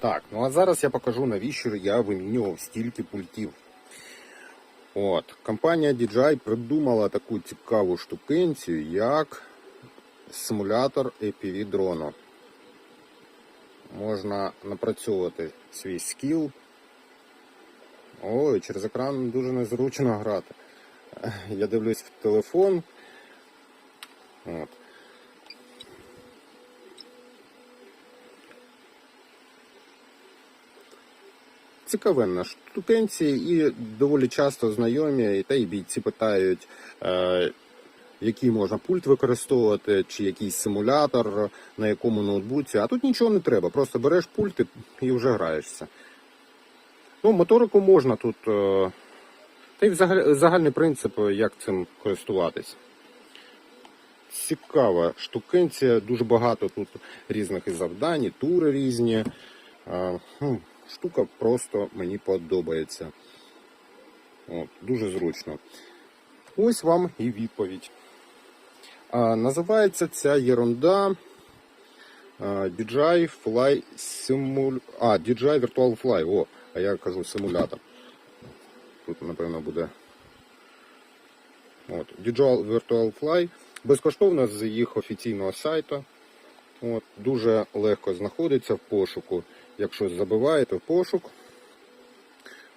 Так, ну а зараз я покажу, навіщо я вимінював стільки пультів. От, компанія DJI придумала таку цікаву штукенцію, як симулятор APV дрону. Можна напрацьовувати свій скіл. Ой, через екран дуже незручно грати. Я дивлюсь в телефон. От. Цікавенна штукенція і доволі часто знайомі, та й бійці питають, е, який можна пульт використовувати, чи якийсь симулятор, на якому ноутбуці. А тут нічого не треба, просто береш пульт і, вже граєшся. Ну, моторику можна тут. Е, та й загальний принцип, як цим користуватись. Цікава штукенція, дуже багато тут різних і завдань, і тури різні. Штука просто мені подобається. От, дуже зручно. Ось вам і відповідь. А, називається ця єрунда DJI Fly Simul... А, DJI Virtual Fly. О, а я кажу симулятор. Тут, напевно, буде. От, DJI Virtual Fly. Безкоштовно з їх офіційного сайту. От, дуже легко знаходиться в пошуку. Якщо забиваєте в пошук,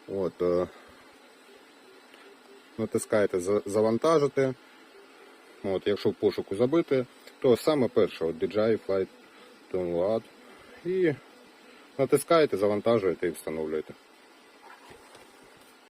от, е, натискаєте завантажити. От, якщо в пошуку забити, то саме перше от DJI Flight Download. І натискаєте, завантажуєте і встановлюєте.